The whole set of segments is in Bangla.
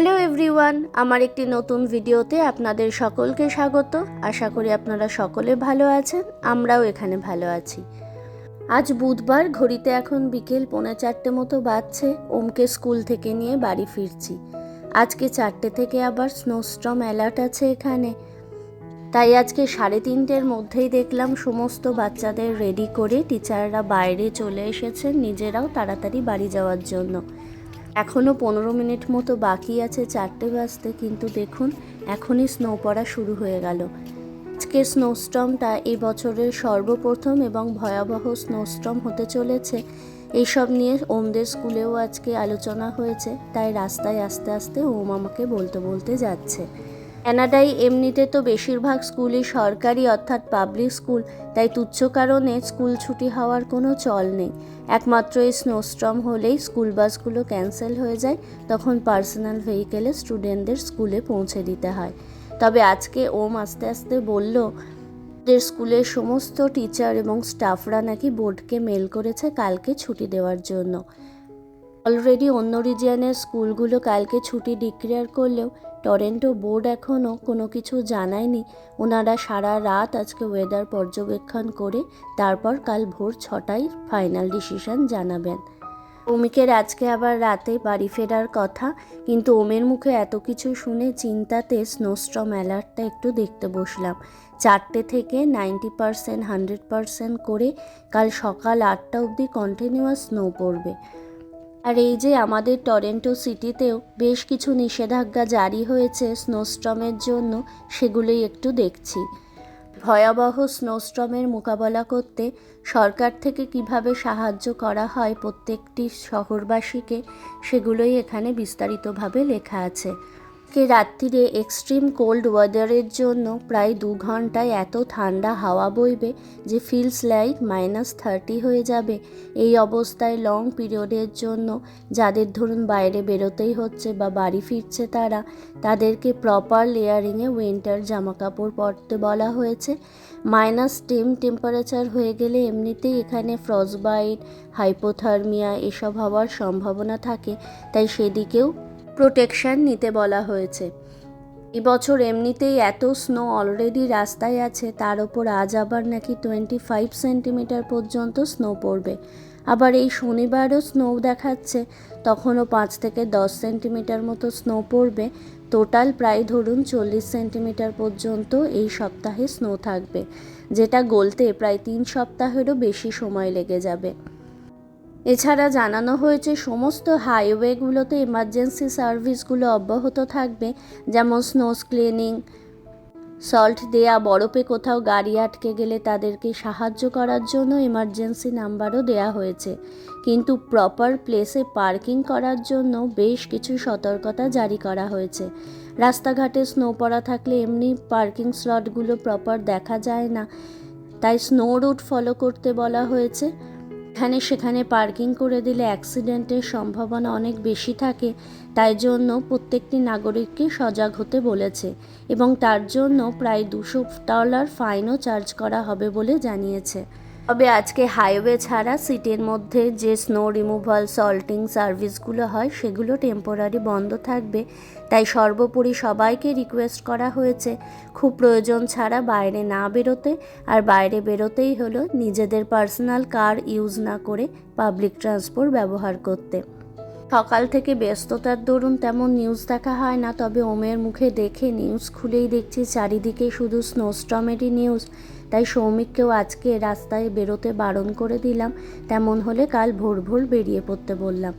হ্যালো এভরিওয়ান, আমার একটি নতুন ভিডিওতে আপনাদের সকলকে স্বাগত। আশা করি আপনারা সকলে ভালো আছেন, আমরাও এখানে ভালো আছি। আজ বুধবার, ঘড়িতে এখন বিকেল পৌনে চারটে মতো বাজছে, ওমকে স্কুল থেকে নিয়ে বাড়ি ফিরছি। আজকে চারটে থেকে আবার স্নোস্টর্ম অ্যালার্ট আছে এখানে। তাই আজকে সাড়ে তিনটের মধ্যেই দেখলাম সমস্ত বাচ্চাদের রেডি করে টিচাররা বাইরে চলে এসেছেন নিজেরাও তাড়াতাড়ি বাড়ি যাওয়ার জন্য। এখনও পনেরো মিনিট মতো বাকি আছে চারটে বাজতে, কিন্তু দেখুন, এখনই স্নো পড়া শুরু হয়ে গেল। আজকে স্নোস্টমটা এই বছরের সর্বপ্রথম এবং ভয়াবহ স্নোস্টম হতে চলেছে। এইসব নিয়ে ওমদের স্কুলেও আজকে আলোচনা হয়েছে, তাই রাস্তায় আস্তে আস্তে ওম আমাকে বলতে বলতে যাচ্ছে। কানাডায় এমনিতে তো বেশিরভাগ স্কুলই সরকারি অর্থাৎ পাবলিক স্কুল তাই তুচ্ছ কারণে স্কুল ছুটি হওয়ার কোনো চল নেই। একমাত্র এই স্নোস্ট্রম হলেই স্কুল বাসগুলো ক্যান্সেল হয়ে যায়, তখন পার্সোনাল ভেহিকেলে স্টুডেন্টদের স্কুলে পৌঁছে দিতে হয়। তবে আজকে ওম আস্তে আস্তে বলল ওদের স্কুলের সমস্ত টিচার এবং স্টাফরা নাকি বোর্ডকে মেল করেছে কালকে ছুটি দেওয়ার জন্য। অলরেডি অন্য রিজিয়ানের স্কুলগুলো কালকে ছুটি ডিক্লেয়ার করলেও টরেন্টো বোর্ড এখনও কোনো কিছু জানায়নি। ওনারা সারা রাত আজকে ওয়েদার পর্যবেক্ষণ করে তারপর কাল ভোর ছটায় ফাইনাল ডিসিশন জানাবেন। অমিকের আজকে আবার রাতে বাড়ি ফেরার কথা, কিন্তু ওমের মুখে এত কিছু শুনে চিন্তাতে স্নোস্ট্রম অ্যালার্টটা একটু দেখতে বসলাম। চারটে থেকে নাইনটি পারসেন্ট হান্ড্রেড পারসেন্ট করে কাল সকাল আটটা অবধি কন্টিনিউয়াস স্নো পড়বে। আর এই যে আমাদের টরেন্টো সিটিতেও বেশ কিছু নিষেধাজ্ঞা জারি হয়েছে স্নোস্ট্রমের জন্য, সেগুলোই একটু দেখছি। ভয়াবহ স্নোস্ট্রমের মোকাবেলা করতে সরকার থেকে কীভাবে সাহায্য করা হয় প্রত্যেকটি শহরবাসীকে, সেগুলোই এখানে বিস্তারিতভাবে লেখা আছে। কে রাত্রিরে এক্সট্রিম কোল্ড ওয়েদারের জন্য প্রায় দু ঘন্টায় এত ঠান্ডা হাওয়া বইবে যে ফিলস লাইক মাইনাস থার্টি হয়ে যাবে। এই অবস্থায় লং পিরিয়ডের জন্য যাদের ধরুন বাইরে বেরোতেই হচ্ছে বা বাড়ি ফিরছে তারা, তাদেরকে প্রপার লেয়ারিংয়ে উইন্টার জামাকাপড় পরতে বলা হয়েছে। মাইনাস টেম টেম্পারেচার হয়ে গেলে এমনিতেই এখানে ফ্রজবাইট হাইপোথার্মিয়া এসব হওয়ার সম্ভাবনা থাকে। তাই সেদিকেও প্রোটেকশন নিতে বলা হয়েছে। এবছর এমনিতেই এত স্নো অলরেডি রাস্তায় আছে, তার ওপর আজ আবার নাকি টোয়েন্টি ফাইভ সেন্টিমিটার পর্যন্ত স্নো পড়বে। আবার এই শনিবারও স্নো দেখাচ্ছে, তখনও পাঁচ থেকে দশ সেন্টিমিটার মতো স্নো পড়বে। টোটাল প্রায় ধরুন চল্লিশ সেন্টিমিটার পর্যন্ত এই সপ্তাহে স্নো থাকবে, যেটা গলতে প্রায় তিন সপ্তাহেরও বেশি সময় লেগে যাবে। এছাড়া জানানো হয়েছে, সমস্ত হাইওয়েগুলোতে এমার্জেন্সি সার্ভিসগুলো অব্যাহত থাকবে, যেমন স্নো ক্লিনিং সল্ট দেয়া, বরফে কোথাও গাড়ি আটকে গেলে তাদেরকে সাহায্য করার জন্য এমার্জেন্সি নাম্বারও দেয়া হয়েছে। কিন্তু প্রপার প্লেসে পার্কিং করার জন্য বেশ কিছু সতর্কতা জারি করা হয়েছে। রাস্তাঘাটে স্নো পড়া থাকলে এমনি পার্কিং স্লটগুলো প্রপার দেখা যায় না। তাই স্নো রুট ফলো করতে বলা হয়েছে। এখানে সেখানে পার্কিং করে দিলে অ্যাক্সিডেন্টের সম্ভাবনা অনেক বেশি থাকে, তাই জন্য প্রত্যেকটি নাগরিককে সজাগ হতে বলেছে এবং তার জন্য প্রায় দুশো ডলার ফাইনও চার্জ করা হবে বলে জানিয়েছে। তবে আজকে হাইওয়ে ছাড়া সিটির মধ্যে যে স্নো রিমুভাল, সল্টিং সার্ভিসগুলো হয়, সেগুলো টেম্পোরারি বন্ধ থাকবে। তাই সর্বোপরি সবাইকে রিকোয়েস্ট করা হয়েছে, খুব প্রয়োজন ছাড়া বাইরে না বেরোতে। আর বাইরে বেরোতেই হলো নিজেদের পার্সোনাল কার ইউজ না করে পাবলিক ট্রান্সপোর্ট ব্যবহার করতে। সকাল থেকে ব্যস্ততার দরুন তেমন নিউজ দেখা হয় না, তবে ওমের মুখে দেখে নিউজ খুলেই দেখছি, চারিদিকে শুধু স্নোস্টমেরই নিউজ। তাই সৌমিককেও আজকে রাস্তায় বেরোতে বারণ করে দিলাম। তেমন হলে কাল ভোর ভোর বেরিয়ে পড়তে বললাম।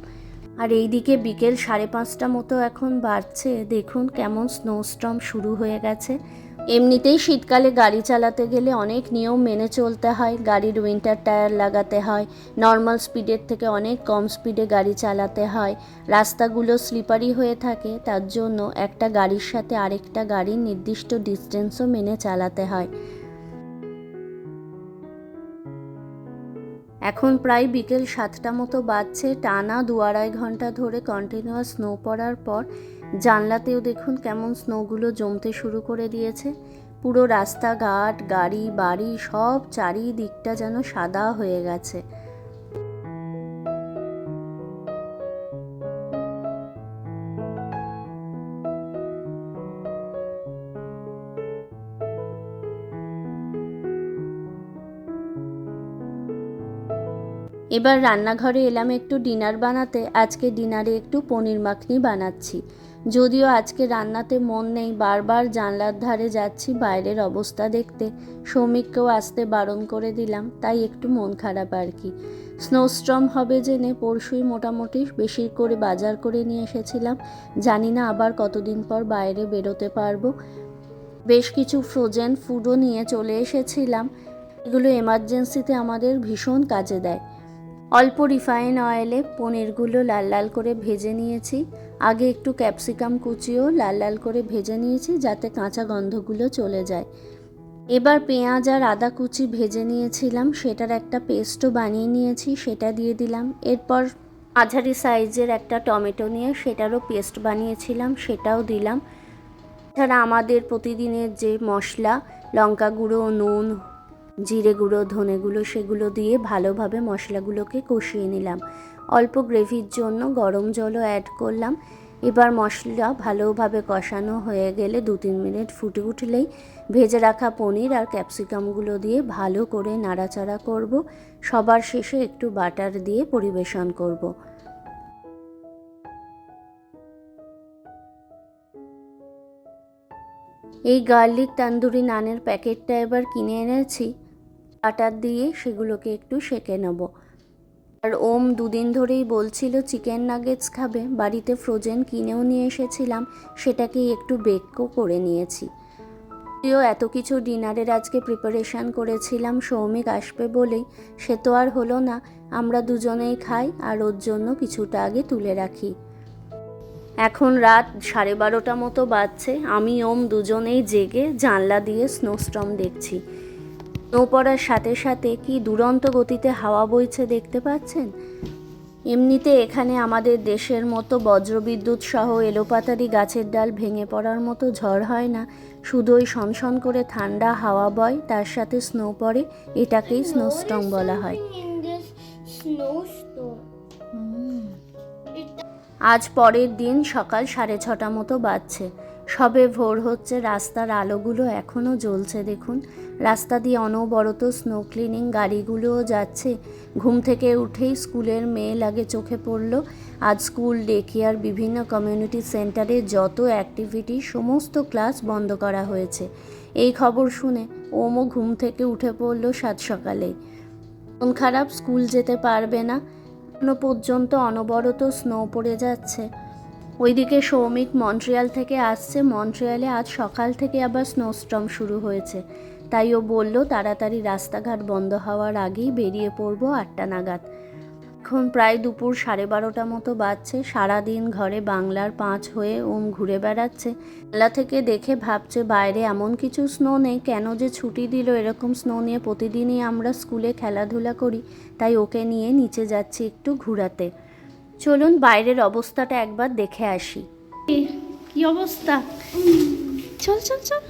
আর এইদিকে বিকেল সাড়ে পাঁচটা মতো এখন বাড়ছে। দেখুন কেমন স্নোস্টর্ম শুরু হয়ে গেছে। এমনিতেই শীতকালে গাড়ি চালাতে গেলে অনেক নিয়ম মেনে চলতে হয়। গাড়ির উইন্টার টায়ার লাগাতে হয়। নর্মাল স্পিডের থেকে অনেক কম স্পিডে গাড়ি চালাতে হয়। রাস্তাগুলো স্লিপারি হয়ে থাকে। তার জন্য একটা গাড়ির সাথে আরেকটা গাড়ির নির্দিষ্ট ডিস্টেন্সও মেনে চালাতে হয়। এখন প্রায় বিকেল সাতটা মতো বাজছে। টানা দু আড়াই ঘণ্টা ধরে কন্টিনিউয়াস স্নো পড়ার পর জানলাতেও দেখুন কেমন স্নোগুলো জমতে শুরু করে দিয়েছে। পুরো রাস্তাঘাট, গাড়ি, বাড়ি সব চারিদিকটা যেন সাদা হয়ে গেছে। এবার রান্নাঘরে এলাম একটু ডিনার বানাতে, আজকে ডিনারে একটু পনির মাখনি বানাচ্ছি। যদিও আজকে রান্নাতে মন নেই, বারবার জানলার ধারে যাচ্ছি, বাইরের অবস্থা দেখতে। শ্রমিককেও আসতে বারণ করে দিলাম, তাই একটু মন খারাপ আর কি। স্নোস্ট্রম হবে জেনে পরশুই মোটামুটি বেশি করে বাজার করে নিয়ে এসেছিলাম। জানি না আবার কতদিন পর বাইরে বেরোতে পারব। বেশ কিছু ফ্রোজেন ফুডও নিয়ে চলে এসেছিলাম। এগুলো এমার্জেন্সিতে আমাদের ভীষণ কাজে দেয়। অল্প রিফাইন অয়েলে পনিরগুলো লাল লাল করে ভেজে নিয়েছি। আগে একটু ক্যাপসিকাম কুচিও লাল লাল করে ভেজে নিয়েছি যাতে কাঁচা গন্ধগুলো চলে যায়। এবার পেঁয়াজ আর আদা কুচি ভেজে নিয়েছিলাম, সেটার একটা পেস্টও বানিয়ে নিয়েছি, সেটা দিয়ে দিলাম। এরপর মাঝারি সাইজের একটা টমেটো নিয়ে সেটারও পেস্ট বানিয়েছিলাম, সেটাও দিলাম। এছাড়া আমাদের প্রতিদিনের যে মশলা, লঙ্কা গুঁড়ো, নুন জিরে গুঁড়ো, ধনে গুঁড়ো সেগুলো দিয়ে ভালোভাবে মশলাগুলোকে কষিয়ে নিলাম। অল্প গ্রেভির জন্য গরম জলও অ্যাড করলাম। এবার মশলা ভালোভাবে কষানো হয়ে গেলে দু তিন মিনিট ফুটে উঠলেই ভেজে রাখা পনির আর ক্যাপসিকামগুলো দিয়ে ভালো করে নাড়াচাড়া করব। সবার শেষে একটু বাটার দিয়ে পরিবেশন করব। এই গার্লিক তান্দুরি নানের প্যাকেটটা এবার কিনে এনেছি। বাটার দিয়ে সেগুলোকে একটু সেঁকে নেব। আর ওম দুদিন ধরেই বলছিল চিকেন নাগেটস খাবে। বাড়িতে ফ্রোজেন কিনেও নিয়ে এসেছিলাম, সেটাকেই একটু বেকও করে নিয়েছি। যদিও এত কিছু ডিনারের আজকে প্রিপারেশান করেছিলাম, সৌমিক আসবে বলেই। সে তো আর হলো না। আমরা দুজনেই খাই, আর ওর জন্য কিছুটা আগে তুলে রাখি। এখন রাত সাড়ে বারোটা মতো বাজছে। আমি, ওম দুজনেই জেগে জানলা দিয়ে স্নোস্টর্ম দেখছি। স্নো পড়ার সাথে সাথে কি দুরন্ত গতিতে হাওয়া বইছে দেখতে পাচ্ছেন? এমনিতে এখানে আমাদের দেশের মতো বজ্রবিদ্যুৎ সহ এলোপাতারি গাছের ডাল ভেঙে পড়ার মতো ঝড় হয় না। শুধুই সনসন করে ঠান্ডা হাওয়া বয়, তার সাথে স্নো পড়ে, এটাকেই স্নোস্টর্ম বলা হয়. আজ পরের দিন সকাল সাড়ে ছটা মতো বাজছে। সবে ভোর হচ্ছে, রাস্তার আলোগুলো এখনও জ্বলছে, দেখুন। রাস্তা দিয়ে অনবরত স্নো ক্লিনিং গাড়িগুলোও যাচ্ছে। ঘুম থেকে উঠেই স্কুলের মেয়ে লাগে চোখে পড়ল। আজ স্কুল ডে কেয়ার বিভিন্ন কমিউনিটি সেন্টারে যত অ্যাক্টিভিটি সমস্ত ক্লাস বন্ধ করা হয়েছে। এই খবর শুনে ওমও ঘুম থেকে উঠে পড়ল সাত সকালেই। মন খারাপ, স্কুল যেতে পারবে না। এখনও পর্যন্ত অনবরত স্নো পড়ে যাচ্ছে। ওইদিকে সৌমিক মন্ট্রিয়াল থেকে আসছে। মন্ট্রিয়ালে আজ সকাল থেকে আবার স্নোস্টর্ম শুরু হয়েছে। তাই ও বলল, তাড়াতাড়ি রাস্তাঘাট বন্ধ হওয়ার আগেই বেরিয়ে পড়ব আটটা নাগাদ। এখন প্রায় দুপুর সাড়ে বারোটা মতো বাজছে। সারাদিন ঘরে বাংলার পাঁচ হয়ে ওম ঘুরে বেড়াচ্ছে। মেলা থেকে দেখে ভাবছে বাইরে এমন কিছু স্নো নেই। কেন যে ছুটি দিল এরকম স্নো নিয়ে প্রতিদিনই আমরা স্কুলে খেলাধুলা করি তাই ওকে নিয়ে নিচে যাচ্ছি একটু ঘোরাতে। চলুন বাইরের অবস্থাটা একবার দেখে আসি। কি অবস্থা? চল চল চল।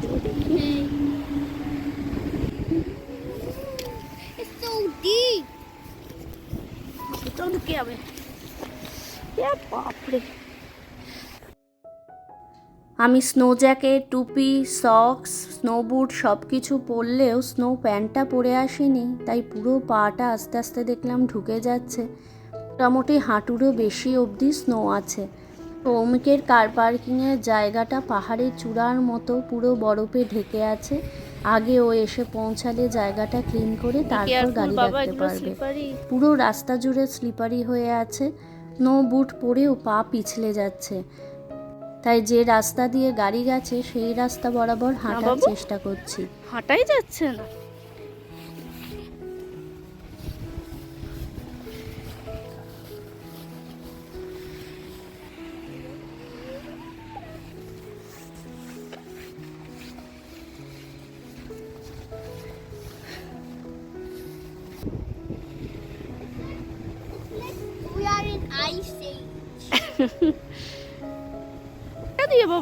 দিয়ে দেখি। It's so deep. ভিতর ঢুকে যাবে বাপরে। আমি স্নো জ্যাকেট টুপি সক্স স্নো বুট সব কিছু পরলেও স্নো প্যান্টটা পরে আসিনি তাই পুরো পাটা আস্তে আস্তে দেখলাম ঢুকে যাচ্ছে। মোটামুটি হাঁটুরও বেশি অবধি স্নো আছে। সৌমিকের কার পার্কিংয়ের জায়গাটা পাহাড়ের চূড়ার মতো পুরো বরফে ঢেকে আছে। আগে ও এসে পৌঁছালে জায়গাটা ক্লিন করে তারপর গাড়ি রাখতে পারবে। পুরো রাস্তা জুড়ে স্লিপারি হয়ে আছে। নো বুট পরেও পা পিছলে যাচ্ছে। তাই যে রাস্তা দিয়ে গাড়ি গেছে সেই রাস্তা বরাবর হাঁটার চেষ্টা করছি। হাঁটাই যাচ্ছে না।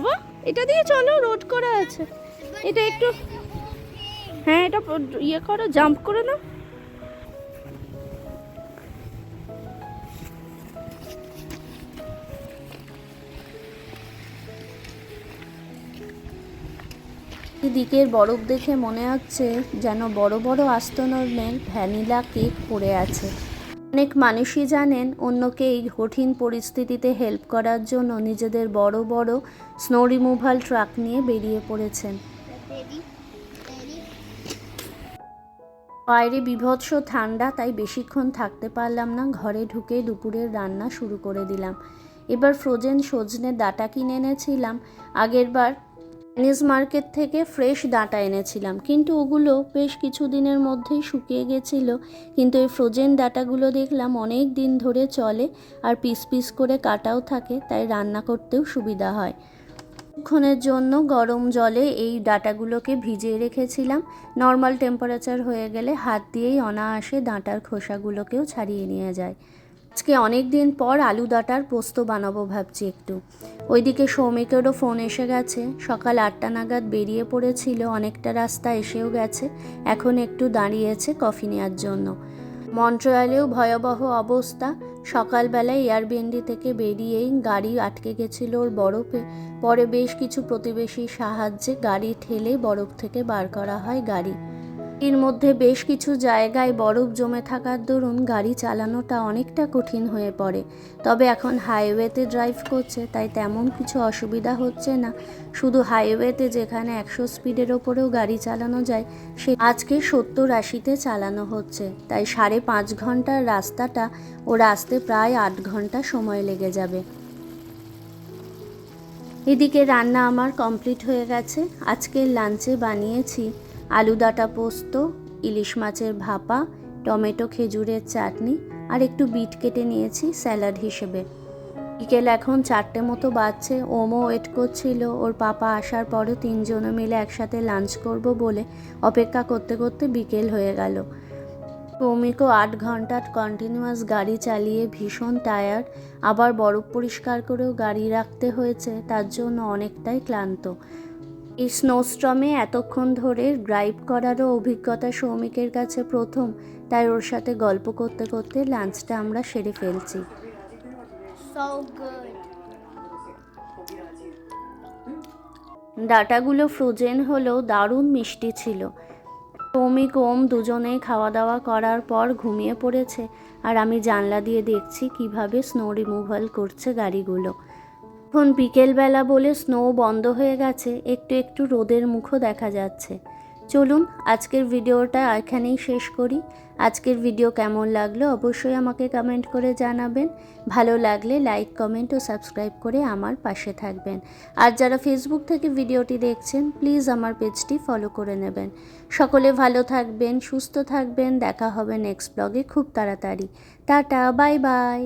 বাবা, এটা দিয়ে চলো রোড করা আছে। এটা একটু হ্যাঁ এটা ইয়ে করো জাম্প করে না দিকের বরফ দেখে মনে হচ্ছে যেন বড় বড় আস্তরণের ভ্যানিলা কেক পড়ে আছে। অনেক মানুষই জানেন অন্যকে এই কঠিন পরিস্থিতিতে হেল্প করার জন্য নিজেদের বড় বড় স্নো রিমুভাল ট্রাক নিয়ে বেরিয়ে পড়েছেন? বাইরে বিভৎস ঠান্ডা, তাই বেশিক্ষণ থাকতে পারলাম না। ঘরে ঢুকে দুপুরের রান্না শুরু করে দিলাম। এবার ফ্রোজেন সজনে ডাটা কিনে এনেছিলাম। আগেরবার চাইনিজ মার্কেট থেকে ফ্রেশ ডাঁটা এনেছিলাম। কিন্তু ওগুলো বেশ কিছু দিনের মধ্যেই শুকিয়ে গেছিল। কিন্তু এই ফ্রোজেন ডাঁটাগুলো দেখলাম অনেক দিন ধরে চলে আর পিস পিস করে কাটাও থাকে, তাই রান্না করতেও সুবিধা হয়। কিছুক্ষণের জন্য গরম জলে এই ডাঁটাগুলোকে ভিজিয়ে রেখেছিলাম। নর্মাল টেম্পারেচার হয়ে গেলে হাত দিয়েই অনায়াসে ডাঁটার খোসাগুলোকেও ছাড়িয়ে নিয়ে যায়। আজকে অনেক দিন পর আলু ডাঁটার পোস্ত বানাবো ভাবছি একটু। ওইদিকে সৌমিকেরও ফোন এসে গেছে। সকাল আটটা নাগাদ বেরিয়ে পড়েছিল, অনেকটা রাস্তা এসেও গেছে। এখন একটু দাঁড়িয়েছে কফি নেওয়ার জন্য। মন্ট্রয়ালেও ভয়াবহ অবস্থা। সকালবেলায় এয়ারবিএনডি থেকে বেরিয়েই গাড়ি আটকে গেছিল ওর বরফে। পরে বেশ কিছু প্রতিবেশীর সাহায্যে গাড়ি ঠেলে বরফ থেকে বার করা হয় গাড়ি। এর মধ্যে বেশ কিছু জায়গায় বরফ জমে থাকার দরুন গাড়ি চালানোটা অনেকটা কঠিন হয়ে পড়ে। তবে এখন হাইওয়েতে ড্রাইভ করছে, তাই তেমন কিছু অসুবিধা হচ্ছে না। শুধু হাইওয়েতে যেখানে একশো স্পিডের ওপরেও গাড়ি চালানো যায়, সে আজকে সত্তর আশিতে চালানো হচ্ছে। তাই সাড়ে পাঁচ ঘণ্টার রাস্তাটা ওর আসতে প্রায় আট ঘণ্টা সময় লেগে যাবে। এদিকে রান্না আমার কমপ্লিট হয়ে গেছে। আজকের লাঞ্চে বানিয়েছি আলু ডাঁটা পোস্ত, ইলিশ মাছের ভাপা, টমেটো খেজুরের চাটনি আর একটু বিট কেটে নিয়েছি স্যালাড হিসেবে। বিকেল এখন চারটে মতো বাজছে, ওমও ওয়েট করছিল, ওর পাপা আসার পরে তিনজনে মিলে একসাথে লাঞ্চ করব বলে অপেক্ষা করতে করতে বিকেল হয়ে গেল। সৌমিকও আট ঘণ্টার কন্টিনিউয়াস গাড়ি চালিয়ে ভীষণ টায়ার্ড আবার বরফ পরিষ্কার করেও গাড়ি রাখতে হয়েছে, তার জন্য অনেকটাই ক্লান্ত। স্নোস্ট্রমে এতক্ষণ ধরে ড্রাইভ করারও অভিজ্ঞতা সৌমিকের কাছে প্রথম তাই ওর সাথে গল্প করতে করতে লাঞ্চটা আমরা সেরে ফেলছি। ডাটাগুলো ফ্রোজেন হলেও দারুণ মিষ্টি ছিল। সৌমিক ওম দুজনেই খাওয়া দাওয়া করার পর ঘুমিয়ে পড়েছে আর আমি জানলা দিয়ে দেখছি কীভাবে স্নো রিমুভাল করছে গাড়িগুলো। এখন বিকেলবেলা বলে স্নো বন্ধ হয়ে গেছে, একটু একটু রোদের মুখও দেখা যাচ্ছে। চলুন, আজকের ভিডিওটা এখানেই শেষ করি। আজকের ভিডিও কেমন লাগল অবশ্যই আমাকে কমেন্ট করে জানাবেন। ভালো লাগলে লাইক কমেন্ট ও সাবস্ক্রাইব করে আমার পাশে থাকবেন। আর যারা ফেসবুক থেকে ভিডিওটি দেখছেন প্লিজ আমার পেজটি ফলো করে নেবেন। সকলে ভালো থাকবেন, সুস্থ থাকবেন, দেখা হবে নেক্সট ব্লগে খুব তাড়াতাড়ি। Tata bye bye